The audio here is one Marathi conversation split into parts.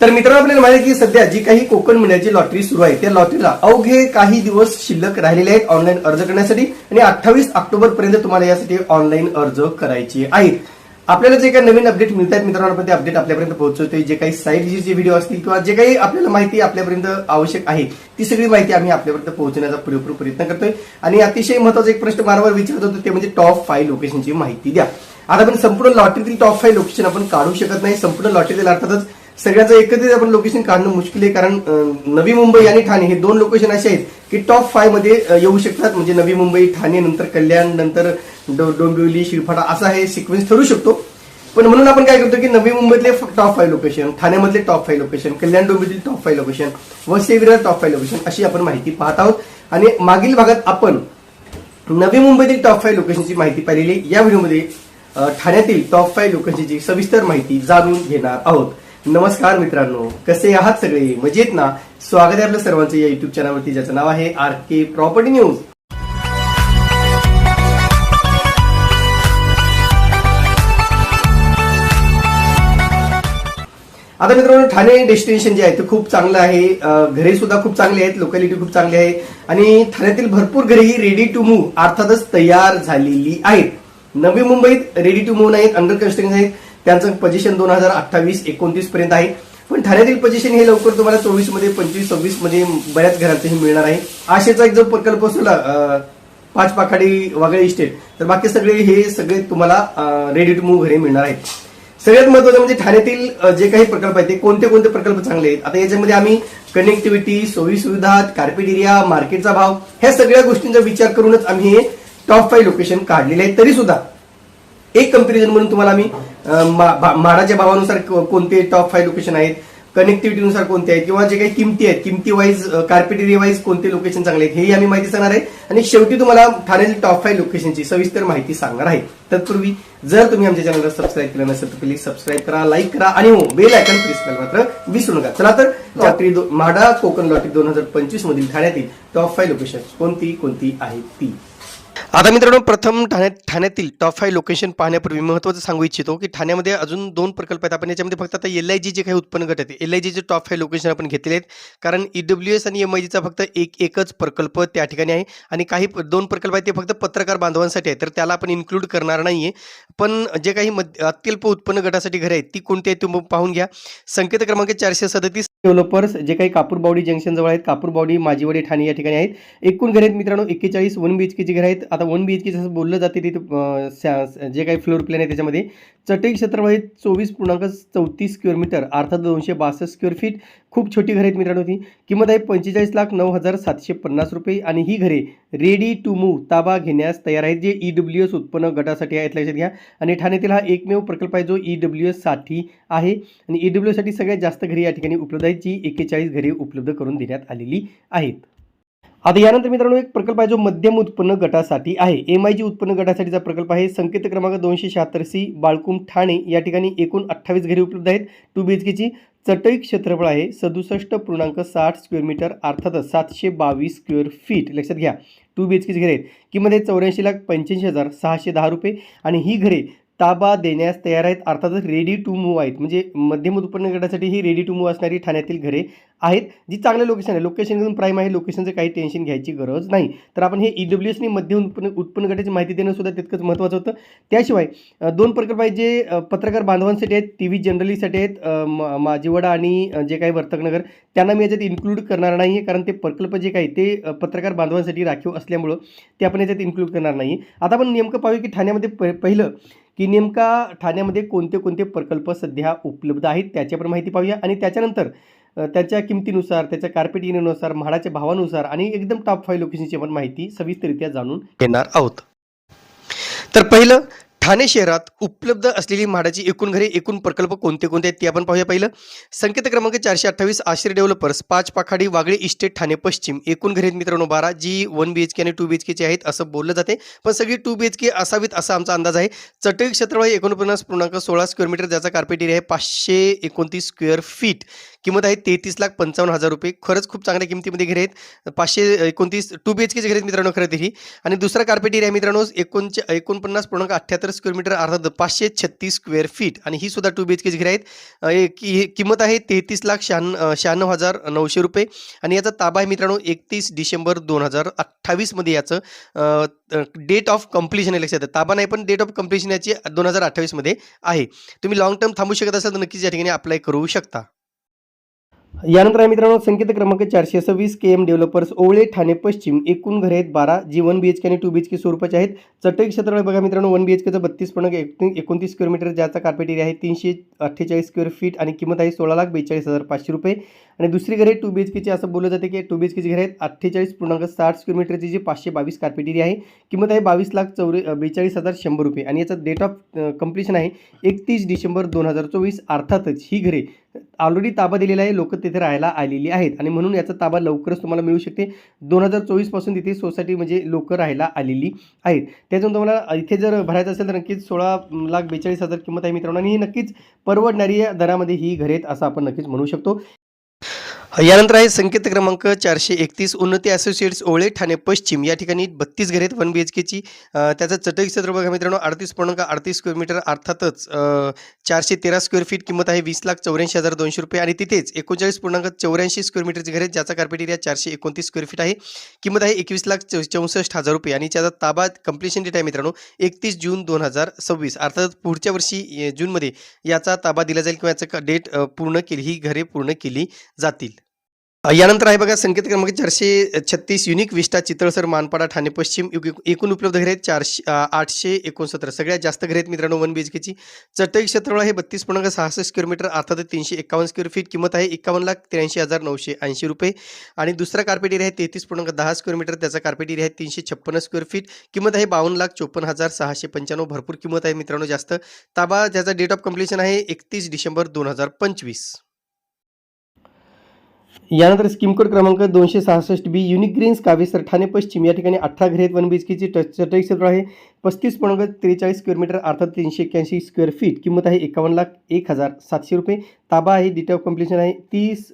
तर मित्रांनो आपल्याला माहिती आहे की सध्या जी काही कोकण महिन्याची लॉटरी सुरू आहे त्या लॉटरीला अवघे काही दिवस शिल्लक राहिलेले आहेत ऑनलाईन अर्ज करण्यासाठी. आणि अठ्ठावीस ऑक्टोबर पर्यंत तुम्हाला यासाठी ऑनलाईन अर्ज करायचे आहेत. आपल्याला जे काही नवीन अपडेट मिळत आहेत मित्रांनो आपण ते अपडेट आपल्यापर्यंत पोहोचवतोय. जे काही साईडची जे व्हिडिओ असतील किंवा जे काही आपल्याला माहिती आपल्यापर्यंत आवश्यक आहे ती सगळी माहिती आम्ही आपल्यापर्यंत पोहोचण्याचा पुरेपूर प्रयत्न करतोय. आणि अतिशय महत्त्वाचा एक प्रश्न वारंवार विचारत होतो ते म्हणजे टॉप फाईव्ह लोकेशनची माहिती द्या. आता आपण संपूर्ण लॉटरीतील टॉप फाईव्ह लोकेशन आपण काढू शकत नाही. संपूर्ण लॉटरीतील अर्थातच सगळ्याचं एकत्रित आपण लोकेशन काढणं मुश्किल आहे कारण नवी मुंबई आणि ठाणे हे दोन लोकेशन असे आहेत की टॉप फायमध्ये येऊ शकतात. म्हणजे नवी मुंबई ठाणे नंतर कल्याण नंतर डोंबिवली शिरफाडा असा हे सिक्वेन्स ठरू शकतो. पण म्हणून आपण काय करतो की नवी मुंबईतले top five location ठाण्यामधले top five location Kalyan Dombivli top five location व विरार टॉप फाय लोकेशन अशी आपण माहिती पाहत आहोत. आणि मागील भागात आपण नवी मुंबईतील टॉप फाईव्ह लोकेशनची माहिती पाहिलेली या व्हिडिओमध्ये ठाण्यातील टॉप फाईव्ह लोकेशनची सविस्तर माहिती जाणून घेणार आहोत. नमस्कार मित्रांनो कसे आहात सगळे? मजेत ना? स्वागत आहे आपल्या सर्वांचं या युट्यूब चॅनलवरती ज्याचं नाव आहे आर के प्रॉपर्टी न्यूज आता मित्रांनो ठाणे डेस्टिनेशन जे आहे ते खूप चांगलं आहे. घरे सुद्धा खूप चांगली आहेत लोकॅलिटी खूप चांगली आहे. आणि ठाण्यातील भरपूर घरे ही रेडी टू मूव्ह अर्थातच तयार झालेली आहेत. नवी मुंबईत रेडी टू मूव्ह नाहीत अंडर कन्स्ट्रक्शन आहेत. त्यांचं पोझिशन दोन हजार अठ्ठावीस एकोणतीस पर्यंत आहे. पण ठाण्यातील पोझिशन हे लवकर तुम्हाला चोवीसमध्ये पंचवीस सव्वीसमध्ये बऱ्याच घरांचं हे मिळणार आहे. आशेचा एक जो प्रकल्प असला पाच पाखाडी वागळे इस्टेट तर बाकी सगळे हे सगळे तुम्हाला रेडी टू मूव्ह घरे मिळणार आहेत. सगळ्यात महत्वाचं म्हणजे ठाण्यातील जे काही प्रकल्प आहेत ते कोणते कोणते प्रकल्प चांगले आहेत? आता याच्यामध्ये आम्ही कनेक्टिव्हिटी सोयी सुविधा कार्पेट एरिया मार्केटचा भाव ह्या सगळ्या गोष्टींचा विचार करूनच आम्ही हे टॉप फाईव्ह लोकेशन काढलेले आहेत. तरी सुद्धा एक कंपॅरिझन म्हणून तुम्हाला आम्ही मा- म्हाडाच्या भावानुसार कोणते टॉप फाईव्ह लोकेशन आहेत कनेक्टिव्हिटीनुसार कोणते आहेत किंवा जे काही किमती आहेत किमती वाईज कार्पेट एरिया वाईज कोणते लोकेशन चांगले आहेत हेही आम्ही माहिती सांगणार आहे. आणि शेवटी तुम्हाला ठाण्यातील टॉप फाईव्ह लोकेशनची सविस्तर माहिती सांगणार आहे. तत्पूर्वी जर तुम्ही आमच्या चॅनलला सबस्क्राईब केलं नसेल तर प्लीज सबस्क्राईब करा लाईक करा आणि हो बेल आयकॉन प्रेस करायला मात्र विसरू नका. चला तर लॉटरी दो- म्हाडा कोकण लॉटरी दोन हजार पंचवीस मधील ठाण्यातील टॉप फाईव्ह लोकेशन कोणती कोणती आहेत ती? आता मित्रांनो प्रथम ठाण्यात ठाण्यातील टॉप फाईव्ह लोकेशन पाहण्यापूर्वी महत्त्वाचं सांगू इच्छितो की ठाण्यामध्ये अजून दोन प्रकल्प आहेत. आपण याच्यामध्ये फक्त आता एल आय जी जे काही उत्पन्न गट आहेत. एल आय जीचे टॉप फाईव्ह लोकेशन आपण घेतलेले आहेत. कारण ईडब्ल्यू एस आणि एम आय जीचा फक्त एक एकच प्रकल्प त्या ठिकाणी आहे. आणि काही दोन प्रकल्प आहेत ते फक्त पत्रकार बांधवांसाठी आहे तर त्याला आपण इन्क्लूड करणार नाही आहे पण जे काही मध्य अत्यल्प उत्पन्न गटासाठी घरे आहेत ती कोणती आहेत तुम्ही पाहून घ्या. संकेत क्रमांक चारशे सदतीस. डेव्हलपर्स जे काही कापूरबावडी जंक्शन जवळ आहेत कापूरबावडी माजीवाडी ठाणे या ठिकाणी आहेत. एकूण घरे आहेत मित्रांनो एक्केचाळीस वन बी एच केची घरं आहेत. आता वन बी एच के जसं बोललं जाते तिथे जे काही फ्लोअर प्लॅन आहे त्याच्यामध्ये चटई क्षेत्रफळ हे चोवीस पूर्णांक चौतीस स्क्वेअर मीटर अर्थात दोनशे बासष्ट स्क्वेअर फीट खूप छोटी घरे आहेत मित्रांनो ती. किंमत आहे पंचेचाळीस लाख नऊ हजार सातशे पन्नास रुपये. आणि ही घरे रेडी टू मूव्ह ताबा घेण्यास तयार आहेत जे ई डब्ल्यू एस उत्पन्न गटासाठी आहेत लक्षात घ्या. आणि ठाण्यातील हा एकमेव प्रकल्प आहे जो ई डब्ल्यू एससाठी आहे. आणि ई डब्ल्यू एससाठी सगळ्यात जास्त घरी या ठिकाणी उपलब्ध आहेत जी एक्केचाळीस घरे उपलब्ध करून देण्यात आलेली आहेत. आता यानंतर मित्रांनो एक प्रकल्प आहे जो मध्यम उत्पन्न गटासाठी आहे. एम आय जी उत्पन्न गटासाठीचा प्रकल्प आहे. संकेत क्रमांक दोनशे शहात्तर सी बाळकुम ठाणे. या ठिकाणी एकूण अठ्ठावीस घरे उपलब्ध आहेत. टू बी एच केची चटई क्षेत्रफळ आहे. सदुसष्ट पूर्णांक साठ स्क्वेअर मीटर अर्थातच सातशे बावीस स्क्वेअर फीट लक्षात घ्या. टू बी एच केची घरे आहेत. किंमत आहे चौऱ्याऐंशी लाख पंच्याऐंशी हजार सहाशे दहा रुपये. आणि ही घरे ताबा देण्यास तयार आहेत. अर्थातच रेडी टू मूव्ह आहेत. म्हणजे मध्यम उत्पन्न गटासाठी ही रेडी टू मूव्ह असणारी ठाण्यातील घरे आहेत जी चांगलं लोकेशन आहे. लोकेशन एकदम प्राईम आहे. लोकेशनचं काही टेन्शन घ्यायची गरज नाही. तर आपण हे ई डब्ल्यू एसनी मध्यम उत्पन्न उत्पन्न गटाची माहिती देणं सुद्धा तितकंच महत्त्वाचं होतं. त्याशिवाय दोन प्रकल्प आहेत जे पत्रकार बांधवांसाठी आहेत टी व्ही जनरलीसाठी आहेत. माजीवडा आणि जे काही वर्तकनगर त्यांना मी याच्यात इन्क्लूड करणार नाही आहे. कारण ते प्रकल्प जे काही ते पत्रकार बांधवांसाठी राखीव असल्यामुळं ते आपण याच्यात इन्क्लूड करणार नाही आता आपण नेमकं पाहूया की ठाण्यामध्ये प पहिलं की नेमका ठाण्यामध्ये कोणते कोणते प्रकल्प सध्या उपलब्ध आहेत त्याची आपण माहिती पाहूया. आणि त्याच्यानंतर त्याच्या किमतीनुसार त्याच्या कार्पेट येण्यानुसार म्हाडाच्या भावानुसार आणि एकदम टॉप फाईव्ह लोकेशनची आपण माहिती सविस्तररित्या जाणून घेणार आहोत. तर पहिलं ठाणे शहरात उपलब्ध असलेली म्हाडाची एकूण घरे एकूण प्रकल्प कोणते कोणते आहेत ते आपण पाहूया पहिलं. संकेत क्रमांक चारशे अठ्ठावीस आश्रय डेव्हलपर्स पाच पाखाडी वागळे इस्टेट ठाणे पश्चिम. एकूण घरे आहेत मित्रांनो बारा जी वन बी एच के आणि टू बी एच केची आहेत असं बोललं जाते. पण सगळी टू बी एच के असावीत असा आमचा अंदाज आहे. चटई क्षेत्रफळ एकोणपन्नास पूर्णांक सोळा स्क्वेअर मीटर ज्याचा कार्पेट एरिया आहे पाचशे एकोणतीस स्क्वेअर फीट किंमत आहे तेहतीस लाख पंचावन्न हजार रुपये. खरंच खूप चांगल्या किमतीमध्ये घरे आहेत. पाचशे एकोणतीस टू बी एच केचे घरे आहेत मित्रांनो खरं ही आणि दुसरा कार्पेट एरिया मित्रांनो एकोणचे एकोणपन्नास पूर्णांक अठ्ठ्याहत्तर स्क्वेअर मीटर अर्थात पाचशे छत्तीस स्क्वेअर फीट आणि ही सुद्धा टू बी एच केची घरे आहेत. की ही किंमत आहे तेहतीस लाख शहाण्णव शहाण्णव हजार नऊशे रुपये. आणि याचा ताबा आहे मित्रांनो एकतीस डिसेंबर दोन हजार अठ्ठावीसमध्ये याचं डेट ऑफ कम्प्लिशन आहे लक्षात. आहे. ताबा नाही पण डेट ऑफ कम्प्लिशन याची दोन हजार अठ्ठावीसमध्ये आहे. तुम्ही लॉंग टर्म थांबू शकत असाल तर नक्कीच या ठिकाणी अप्लाय करू शकता. यानंतर आहे मित्रांनो संकेत क्रमांक चारशे सव्वीस K M developers Owale Thane पश्चिम एकूण घरे आहेत बारा जी वन बी एच के आणि टू बी एच के स्वरूपाचे आहेत. चटई क्षेत्रफळ बघा मित्रांनो वन बी एच केचं बत्तीस पॉईंट एक एकोणतीस स्क्वेअर मीटर ज्याचा कार्पेट एरिया आहे तीनशे अठ्ठेचाळीस स्क्वेअर फीट आणि किंमत आहे सोळा लाख बेचाळीस हजार पाचशे रुपये. आणि दुसरी घरे टू बी एच केची असं बोललं जाते की टू बी एच केची घरे आहेत अठ्ठेचाळीस पूर्णांक साठ स्क्वेअर मीटरची जी पाचशे बावीस कार्पेट एरिया आहे. किंमत आहे बावीस लाख चौरे बेचाळीस हजार शंभर रुपये. आणि याचा डेट ऑफ कम्प्लिशन आहे एकतीस डिसेंबर दोन हजार चोवीस अर्थातच ही घरे ऑलरेडी ताबा दिलेला आहे लोक तिथे राहायला आलेली आहेत. आणि म्हणून याचा ताबा लवकरच तुम्हाला मिळू शकते. दोन हजार चोवीसपासून तिथे सोसायटी म्हणजे लोक राहायला आलेली आहेत. त्याच्यातून तुम्हाला इथे जर भरायचं असेल तर नक्कीच सोळा लाख बेचाळीस हजार किंमत आहे मित्रांनो. आणि ही नक्कीच परवडणारी दरामध्ये ही घरे आहेत असं आपण नक्कीच म्हणू शकतो. यानंतर आहे संकेत क्रमांक चारशे एकतीस. उन्नती असोसिएट्स ओळे ठाणे पश्चिम. या ठिकाणी बत्तीस घरे आहेत. वन बी एच केची त्याचा चटई क्षेत्र बघा मित्रांनो. अडतीस पूर्णांक अडतीस स्क्वेअर मीटर अर्थातच चारशे तेरा स्क्वेअर फीट किंमत आहे. वीस लाख चौऱ्याऐंशी हजार दोनशे रुपये. आणि तिथेच एकोणचाळीस पूर्णांक चौऱ्याऐंशी स्क्वेअर मीटरचे घर आहेत. ज्याचा कार्पेट एरिया चारशे एकोणतीस स्क्वेअर फीट आहे. किंमत आहे एकवीस लाख चौ चौसष्ट हजार रुपये. आणि त्याचा ताबा कम्प्लिशन डेट आहे मित्रांनो एकतीस जून दोन हजार सव्वीस. अर्थात पुढच्या वर्षी जूनमध्ये याचा ताबा दिला जाईल किंवा याचा डेट पूर्ण केली ही घरे पूर्ण केली जातील. यानंतर आहे बघा संकेत क्रमांक चारशे छत्तीस युनिक विस्टा चितळसर मानपाडा ठाणे पश्चिम एकूण उपलब्ध घरे आहेत चारशे आठशे एकोणसत्तर. सगळ्यात जास्त घरे आहेत मित्रांनो वन बी एच केची चटई क्षेत्रफळ आहे बत्तीस पूर्णांक सहासष्ट स्क्वेअर मीटर अर्थात तीनशे एकावन्न स्क्वेअर फीट किंमत आहे एकावन्न लाख त्र्याऐंशी हजार नऊशे ऐंशी रुपये. आणि दुसरा कार्पेट एरिया आहे तेहतीस पूर्णांक दहा स्क्वेअर मीटर त्याचा कार्पेट एरिया आहे तीनशे छप्पन्न स्क्वेअर फीट किंमत आहे बावन्न लाख चोपन्न हजार सहाशे पंच्याण्णव. भरपूर किंमत आहे मित्रांनो जास्त. ताबा ज्याचा डेट ऑफ कम्प्लिशन आहे एकतीस डिसेंबर दोन हजार पंचवीस. यानंतर स्कीमकोड क्रमांक दोनशे सहासष्ट B unique greens Kavesar Thane पश्चिम. या ठिकाणी अठरा घरे आहेत वन बी एच केची चटई क्षेत्र आहे? पस्तीस पूर्णांक त्रेचाळीस स्क्वेअर मीटर अर्थात तीनशे एक्क्याऐंशी स्क्वेअर फीट किंमत आहे एकावन्न लाख एक हजार सातशे रुपये. ताबा आहे डिट ऑफ कम्प्लिशन आहे तीस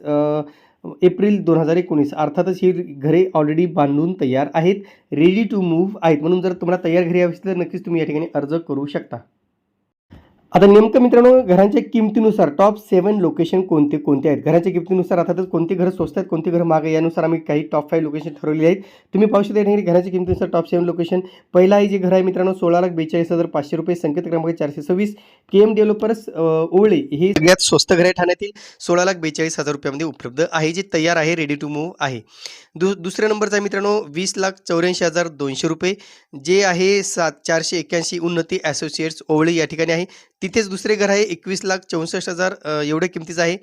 एप्रिल दोन हजार एकोणीस. अर्थातच ही घरे ऑलरेडी बांधून तयार आहेत. रेडी टू मूव्ह आहेत. म्हणून जर तुम्हाला तयार घरी हवी असेल तर नक्कीच तुम्ही या ठिकाणी अर्ज करू शकता. आता नेमकं मित्रांनो घरांच्या किमतीनुसार टॉप सेवन लोकेशन कोणते कोणते आहेत? घराच्या किमतीनुसार अर्थातच कोणती घरं स्वस्त आहेत कोणती घरं मागे यानुसार आम्ही काही टॉप फाईव्ह लोकेशन ठरवली आहेत. तुम्ही पाहू शकता या घराच्या किमतीनुसार टॉप सेवन लोकेशन पहिला आहे जे घर आहे मित्रांनो सोळा लाख बेचाळीस हजार पाचशे रुपये संकेत क्रमांक चारशे सव्वीस. के एम डेव्हलपर्स ओळे हे सगळ्यात स्वस्त घर आहे ठाण्यातील. सोळा लाख बेचाळीस हजार रुपयामध्ये उपलब्ध आहे जे तयार आहे रेडी टू मूव्ह आहे. दु दुसऱ्या नंबरचा आहे मित्रांनो वीस लाख चौऱ्याऐंशी हजार दोनशे रुपये जे आहे सात चारशे एक्क्याऐंशी उन्नती असोसिएट्स ओवळे या ठिकाणी आहे. तिथेच दुसरे घर आहे. एकवीस लाख चौसष्ट हजार एवढ्या किमतीचं आहे.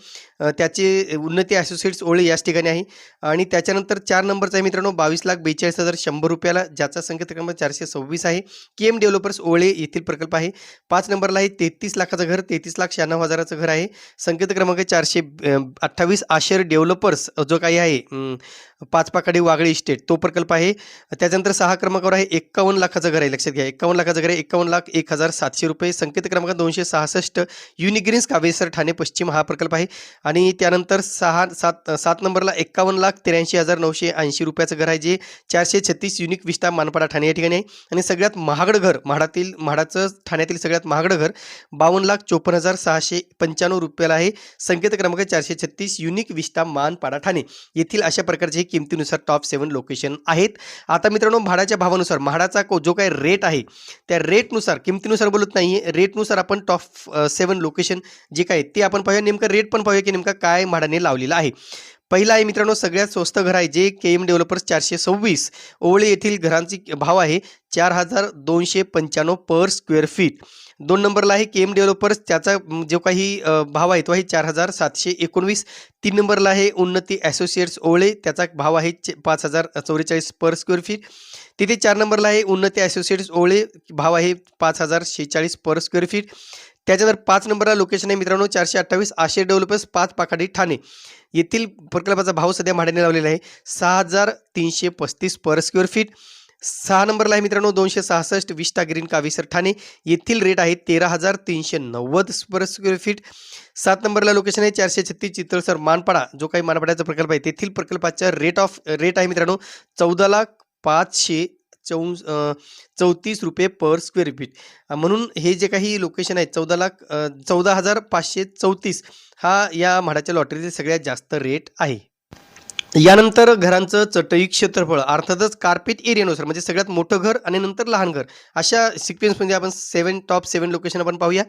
त्याचे उन्नती असोसिएट्स ओळे याच ठिकाणी आहे. आणि त्याच्यानंतर चार नंबरचा आहे मित्रांनो बावीस लाख बेचाळीस हजार शंभर रुपयाला ज्याचा संकेत क्रमांक चारशे सव्वीस आहे. के एम डेव्हलपर्स ओळे येथील प्रकल्प आहे. पाच नंबरला आहे तेहतीस लाखाचं घर तेहतीस लाख शहाण्णव हजाराचं घर आहे. संकेत क्रमांक चारशे अठ्ठावीस आशर डेव्हलपर्स जो काही आहे पाचपाकाडी वागळे इस्टेट तो प्रकल्प आहे. त्याच्यानंतर सहा क्रमांकावर आहे एक्कावन्न लाखाचं घर आहे. लक्षात घ्या. एक्कावन्न लाखाचं घर आहे. एक्कावन्न लाख एक हजार सातशे रुपये. संकेत क्रमांक दोनशे सहासष्ट युनिग्रीन्स कावेसर ठाणे पश्चिम. हा प्रकल्प आहे. आणि त्यानंतर सहा सात सात नंबरला एक्कावन्न लाख त्र्याऐंशी हजार नऊशे ऐंशी रुपयाचं घर आहे जे चारशे छत्तीस युनिक विस्टा मानपाडा ठाणे या ठिकाणी आहे. आणि सगळ्यात महागड घर म्हाडातील म्हाडाचं ठाण्यातील सगळ्यात महागडं घर बावन्न लाख चोपन्न हजार सहाशे पंच्याण्णव रुपयाला आहे. संकेत क्रमांक चारशे छत्तीस युनिक विस्टा मानपाडा ठाणे. येथील अशा प्रकारचे हे किमतीनुसार टॉप सेवन लोकेशन आहेत. आता मित्रांनो भाड्याच्या भावानुसार म्हाडाचा को जो काही रेट आहे त्या रेटनुसार किमतीनुसार बोलत नाही रेटनुसार आपण टॉप सेवन लोकेशन जे काय ते आपण पाहूया. नेमकं रेट पण पाहूया की नेमका काय म्हाडाने लावलेला आहे. पहिला आहे मित्रांनो सगळ्यात स्वस्त घर आहे जे के एम डेव्हलपर्स चारशे सव्वीस. ओवळे येथील घरांची भाव आहे चार हजार दोनशे पंच्याण्णव पर स्क्वेअर फीट दोन नंबरला आहे के एम डेव्हलपर्स त्याचा जो काही भाव आहे तो आहे चार हजार सातशे एकोणवीस. तीन नंबरला आहे उन्नती असोसिएट्स ओवळे त्याचा भाव आहे पाच हजार चौवेचाळीस पर स्क्वेअर फीट तिथे चार नंबरला आहे उन्नती ॲसोसिएट्स ओवळे भाव आहे पाच हजार शेहेचाळीस पर स्क्वेअर फीट त्याच्यानंतर पाच नंबरला लोकेशन आहे मित्रांनो चारशे अठ्ठावीस आशे डेव्हलपर्स पाच पाखाडी ठाणे. येथील प्रकल्पाचा भाव सध्या भाड्याने लावलेला आहे. सहा हजार तीनशे पस्तीस पर स्क्वेअर फीट सहा नंबरला आहे मित्रांनो दोनशे सहासष्ट विष्टा ग्रीन कावीसर ठाणे. येथील रेट आहे तेरा हजार तीनशे नव्वद पर स्क्वेअर फीट सात नंबरला लोकेशन आहे चारशे छत्तीस चितळसर मानपाडा जो काही मानपाड्याचा प्रकल्प आहे. तेथील प्रकल्पाचा रेट ऑफ रेट आहे मित्रांनो चौदा लाख पाचशे चौ चौतीस रुपये पर स्क्वेअर फीट म्हणून हे जे काही लोकेशन आहे चौदा लाख चौदा हजार पाचशे चौतीस हा या म्हाडाच्या लॉटरीचे सगळ्यात जास्त रेट आहे. यानंतर घरांचं चटई क्षेत्रफळ अर्थातच कार्पेट एरियानुसार म्हणजे सगळ्यात मोठं घर आणि नंतर लहान घर अशा सिक्वेन्समध्ये आपण सेवन टॉप सेवन लोकेशन आपण पाहूया.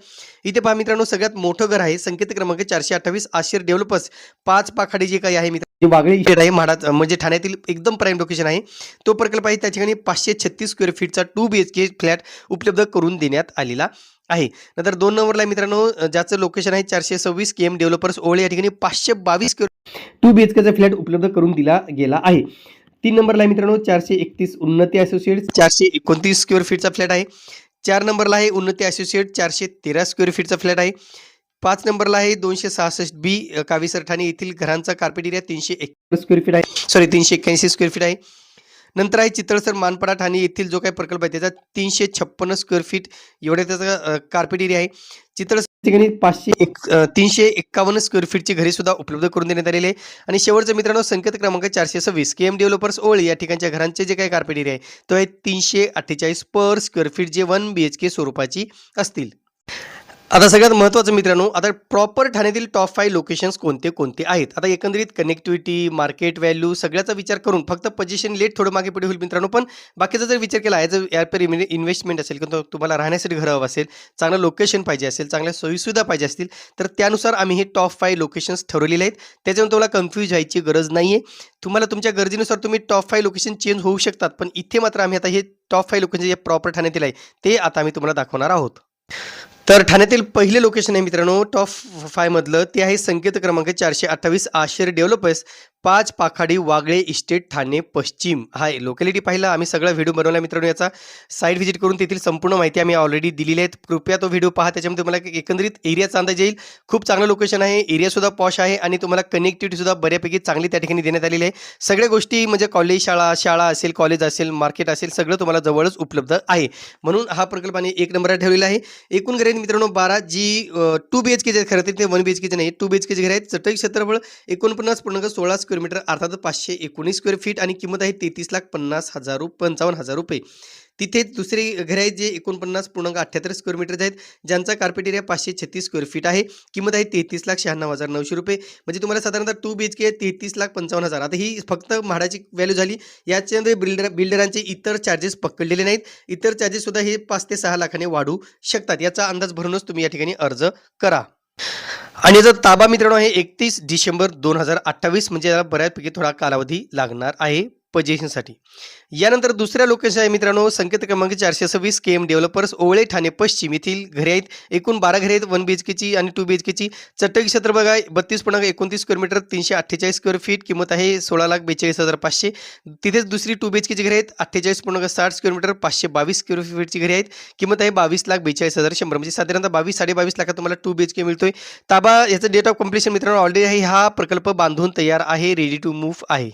इथे पहा मित्रांनो सगळ्यात मोठं घर आहे संकेत क्रमांक चारशे अठ्ठावीस आशिर डेव्हलपर्स पाच पाखाडी जे काही आहे मित्र वागळी शेड आहे म्हाडात म्हणजे ठाण्यातील एकदम प्राईम लोकेशन आहे. तो प्रकल्प आहे त्या ठिकाणी पाचशे छत्तीस square फीटचा two B H K flat उपलब्ध करून देण्यात आलेला आहे. नंतर दोन नंबरला मित्रांनो ज्याचं लोकेशन आहे चारशे सव्वीस के एम डेव्हलपर्स ओळे या ठिकाणी पाचशे बावीस स्क्वेअर टू बी एच केचा फ्लॅट उपलब्ध करून दिला गेला आहे. तीन नंबरला मित्रांनो चारशे एकतीस उन्नती असोसिएट चारशे एकोणतीस स्क्वेअर फीटचा फ्लॅट आहे. चार नंबरला आहे उन्नती असोसिएट चारशे तेरा स्क्वेअर फीटचा फ्लॅट आहे. पाच नंबरला आहे दोनशे सहासष्ट बी कावीसर ठाणे येथील घरांचा कार्पेट एरिया तीनशे एक. स्क्वेअर फीट आहे. सॉरी तीनशे एक्क्याऐंशी स्क्वेअर फीट आहे. नंतर आहे चितळसर मानपाडा ठाणे येथील जो काही प्रकल्प आहे त्याचा तीनशे छप्पन्न स्क्वेअर फीट एवढ्या त्याचा कार्पेट एरिया आहे. चितळसर ठिकाणी पाचशे एक. तीनशे एक्कावन्न स्क्वेअर फीटची घरे सुद्धा उपलब्ध करून देण्यात आलेली आहे. आणि शेवटचं मित्रांनो संकेत क्रमांक चारशे सव्वीस. के एम डेव्हलपर्स ओळी या ठिकाणच्या घरांचे जे काही कार्पेट एरिया आहे तो आहे तीनशे अठ्ठेचाळीस पर स्क्वेअर फीट जे वन बी एच के स्वरूपाची असतील. आता सगळ्यात महत्त्वाचं मित्रांनो आता प्रॉपर ठाण्यातील टॉप फाईव्ह लोकेशन्स कोणते कोणते आहेत? आता एकंदरीत कनेक्टिव्हिटी मार्केट व्हॅल्यू सगळ्याचा विचार करून फक्त पोझिशन लेट थोडं मागे पुढे होईल मित्रांनो पण बाकीचा जर विचार केला ॲज अ या इन्व्हेस्टमेंट असेल किंवा तुम्हाला राहण्यासाठी घर हवं असेल चांगलं लोकेशन पाहिजे असेल चांगल्या सोयीसुविधा पाहिजे असतील तर त्यानुसार आम्ही हे टॉप फाईव्ह लोकेशन्स ठरवलेले आहेत. त्याच्यामुळे तुम्हाला कन्फ्यूज व्हायची गरज नाही आहे तुम्हाला तुमच्या गरजेनुसार तुम्ही टॉप फाईव्ह लोकेशन चेंज होऊ शकतात पण इथे मात्र आम्ही आता हे टॉप फाईव्ह लोकेशन जे प्रॉपर ठाण्यातील आहे ते आता आम्ही तुम्हाला दाखवणार आहोत. तर ठाण्यातील पहिले लोकेशन आहे मित्रांनो टॉप फायमधलं ते आहे संकेत क्रमांक चारशे अठ्ठावीस आशेर डेव्हलपर्स पाच पाखाडी वागळे इस्टेट ठाणे पश्चिम. हा लोकॅलिटी पाहिला. आम्ही सगळा व्हिडिओ बनवला मित्रांनो याचा. साईट व्हिजिट करून तेथील संपूर्ण माहिती आम्ही ऑलरेडी दिलेली आहे. कृपया तो व्हिडिओ पहा. त्याच्यामध्ये तुम्हाला एक एकंदरीत एरियाचा अंदाज येईल. खूप चांगलं लोकेशन आहे. एरियासुद्धा पॉश आहे आणि तुम्हाला कनेक्टिव्हिटीसुद्धा बऱ्यापैकी चांगली त्या ठिकाणी देण्यात आलेली आहे. सगळ्या गोष्टी म्हणजे कॉलेज शाळा शाळा असेल कॉलेज असेल मार्केट असेल सगळं तुम्हाला जवळच उपलब्ध आहे. म्हणून हा प्रकल्प आम्ही एक नंबरला ठेवलेला आहे. एकूण घरे आहेत मित्रांनो बारा जी टू बी एच केचे खरं तर ते वन बी एच केचे नाही टू बी एच केचे घर आहेत. चटई क्षेत्रफळ एकोणपन्नास पूर्णांक सोळा स्क्वेअर मीटर अर्थात पाचशे एकोणीस स्क्वेअर फीट आणि किंमत आहे तेहतीस लाख पन्नास हजार पंचावन्न हजार रुपये. तिथे दुसरे घर आहेत जे एकोणपन्नास पूर्णांक अठ्ठ्याहत्तर स्क्वेअर मीटर आहेत. ज्यांचा कार्पेट एरिया पाचशे छत्तीस स्क्वेअर फीट आहे. किंमत आहे तेहतीस लाख शहाण्णव हजार नऊशे रुपये. म्हणजे तुम्हाला साधारणतः टू बी एच के तेहतीस लाख पंचावन्न हजार. आता ही फक्त म्हाडाची व्हॅल्यू झाली. याच्यामध्ये बिल्डर बिल्डरांचे इतर चार्जेस पकडलेले नाहीत. इतर चार्जेससुद्धा हे पाच ते सहा लाखाने वाढू शकतात. याचा अंदाज भरूनच तुम्ही या ठिकाणी अर्ज करा. आणि याचा ताबा मित्रांनो आहे एकतीस डिसेंबर दोन हजार अठ्ठावीस. म्हणजे याला बऱ्यापैकी थोडा कालावधी लागणार आहे. पोझिशनसाठी यानंतर दुसऱ्या लोकेशन आहे मित्रांनो संकेत क्रमांक चारशे सव्वीस K M developers Owale Thane पश्चिम येथील घरे आहेत. एकूण बारा घरे आहेत वन बी एच केची आणि टू बी एच केची चटई क्षेत्र बघा बत्तीस पूर्णांक एकोणतीस स्क्वेअर मीटर तीनशे अठ्ठेचाळीस स्क्वेअर फीट किंमत आहे सोळा लाख बेचाळीस हजार पाचशे. तिथेच दुसरी टू बी एच केची घरे आहेत अठ्ठेचाळीस पूर्णांक साठ स्क्वेअर मीटर पाचशे बावीस स्क्वेअर फीटची घरे आहेत. किंमत आहे बावीस लाख बेचाळीस हजार शंभर. म्हणजे साधारणतः बावीस साडेबावीस लाखात तुम्हाला टू बी एच के मिळतोय. ताबा याचं डेट ऑफ कम्प्लिशन मित्रांनो ऑलरेडी आहे. हा प्रकल्प बांधून तयार आहे रेडी टू मूव्ह आहे.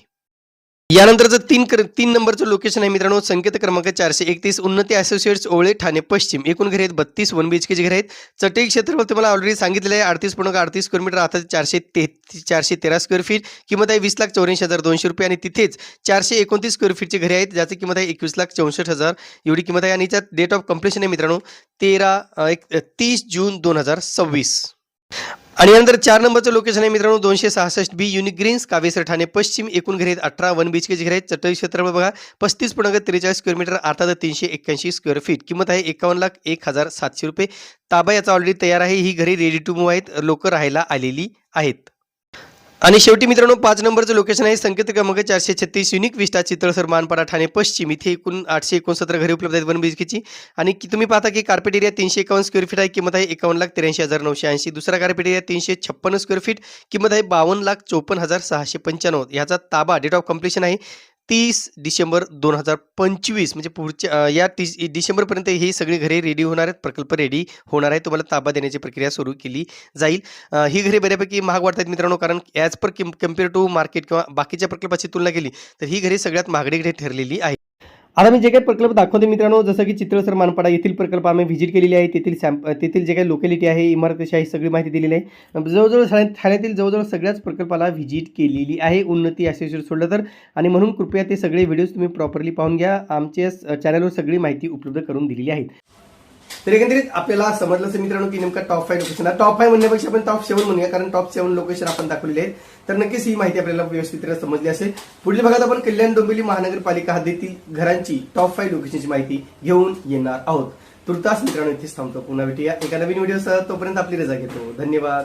यानंतरचं तीन कर तीन नंबरचं लोकेशन आहे मित्रांनो संकेत क्रमांक चारशे एकतीस उन्नती असोसिएट्स ओळे ठाणे पश्चिम. एकूण घर आहेत बत्तीस वन बी एच केचे घरे आहेत. चटई क्षेत्रफळ तुम्हाला ऑलरेडी सांगितलेलं आहे. अडतीस पूर्ण अडतीस स्क्वेअर मीटर आता चारशे ते चारशे तेरा स्क्वेअर फीट किंमत आहे वीस लाख चौऱ्याऐंशी हजार दोनशे रुपये आणि तिथेच चारशे एकोणतीस स्क्वेअर फीटचे घरे आहेत. ज्याची किंमत आहे एकवीस लाख चौसष्ट हजार. एवढी किंमत आहे आणि याच्यात डेट ऑफ कम्प्लिशन आहे मित्रांनो तेरा एक तीस जून दोन हजार सव्वीस. आणि यानंतर चार नंबरचं लोकेशन आहे मित्रांनो दोनशे सहासष्ट B unique greens Kavesar Thane पश्चिम एकूण घरे आहेत अठरा वन बीच केची घरे आहेत. चटई क्षेत्रफळ बघा पस्तीस पूर्णांक त्रेचाळीस स्क्वेअर मीटर अर्थात तीनशे एक्क्याऐंशी स्क्वेअर फीट किंमत आहे एकावन्न लाख एक हजार सातशे रुपये. ताबा याचा ऑलरेडी तयार आहे. ही घरे रेडी टू मूव्ह आहेत. लोक राहायला आलेली आहेत. आणि शेवटी मित्रांनो पाच नंबरचं लोकेशन आहे संकेत क्रमांक चारशे छत्तीस युनिक विस्टा चित्रसर मानपाडा ठाणे पश्चिम. इथे एकूण आठशे एकोणसत्तर घरे उपलब्ध आहेत वन बीएचकेची आणि की तुम्ही पाहता की कार्पेट एरिया तीनशे एकावन्न स्क्वेअर फीट आहे. किंमत आहे एकावन्न लाख त्र्याऐंशी हजार नऊशे ऐंशी. दुसरा कार्पेट एरिया तीनशे छप्पन्न स्क्वेअर फीट किंमत आहे बावन्न लाख चोपन्न हजार सहाशे पंच्याण्णव. याचा ताबा डेट ऑफ कम्प्लिशन आहे तीस डिसेंबर दोन हजार पंचवीस म्हणजे पुढच्या या तीस डिसेंबरपर्यंत ही सगळी घरे रेडी होणार आहेत प्रकल्प रेडी होणार आहे तुम्हाला ताबा देण्याची प्रक्रिया सुरू केली जाईल. ही घरे बऱ्यापैकी महाग वाटतात मित्रांनो कारण ॲज पर किम कंपेअर टू मार्केट किंवा बाकीच्या प्रकल्पाची तुलना केली तर ही घरे सगळ्यात महागडी घरे ठरलेली आहे आता मी जे काही प्रकल्प दाखवते मित्रांनो जसं की चित्रसर मानपाडा येथील प्रकल्प आम्ही व्हिजिट केलेली आहे. तेथील सॅम्प तेथील जे काही लोकॅलिटी आहे इमारत आहे सगळी माहिती दिलेली आहे. जवळजवळ ठाणे- ठाण्यातील जवळजवळ सगळ्याच प्रकल्पाला व्हिजिट केलेली आहे. उन्नती असेल सोडलं तर. आणि म्हणून कृपया ते सगळे व्हिडिओज तुम्ही प्रॉपरली पाहून घ्या. आमच्या चॅनलवर सगळी माहिती उपलब्ध करून दिलेली आहे. तर एकंदरीत आपल्याला समजलं असं मित्रांनो की नेमका top five location top five म्हणण्यापेक्षा आपण टॉप सेव्हन म्हणूया कारण टॉप सेव्हन लोकेशन आपण दाखवलेले आहेत. तर नक्कीच ही माहिती आपल्याला व्यवस्थित समजली असेल. पुढील भागात आपण कल्याण डोंबिवली महानगरपालिका हद्दीतील घरांची टॉप फाईव्ह लोकेशनची माहिती घेऊन येणार आहोत. तुर्तास मित्रांनो इथेच थांबतो. पुन्हा भेटूया एका नवीन व्हिडिओसह तोपर्यंत आपली रजा घेतो. धन्यवाद.